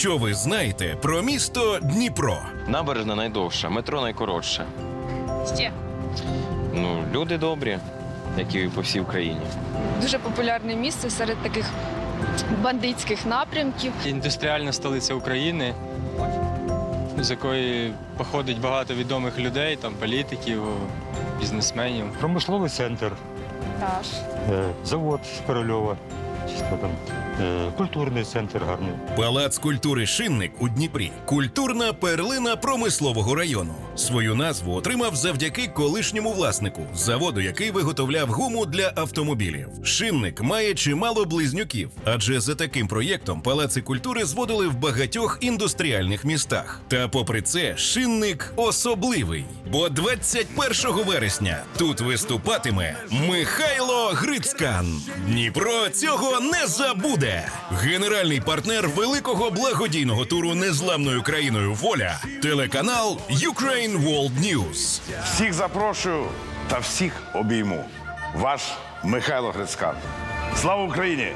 Що ви знаєте про місто Дніпро? Набережна найдовша, метро найкоротше. Ще Ну, люди добрі, як і по всій Україні. дуже популярне місце серед таких бандитських напрямків. індустріальна столиця України, з якої походить багато відомих людей, там політиків, бізнесменів. Промисловий центр, Таж. е, завод Корольова, чи що там, культурний центр гарний. Палац культури Шинник у Дніпрі культурна перлина промислового району. Свою назву отримав завдяки колишньому власнику заводу, який виготовляв гуму для автомобілів. Шинник має чимало близнюків, адже за таким проєктом палаци культури зводили в багатьох індустріальних містах. Та попри це, шинник особливий. Бо 21 вересня тут виступатиме Михайло Грицькан. Дніпро цього не забуде. Генеральний партнер великого благодійного туру незламною країною Воля, телеканал Ukraine World News. Всіх запрошую та всіх обійму. Ваш Михайло Грицька. Слава Україні!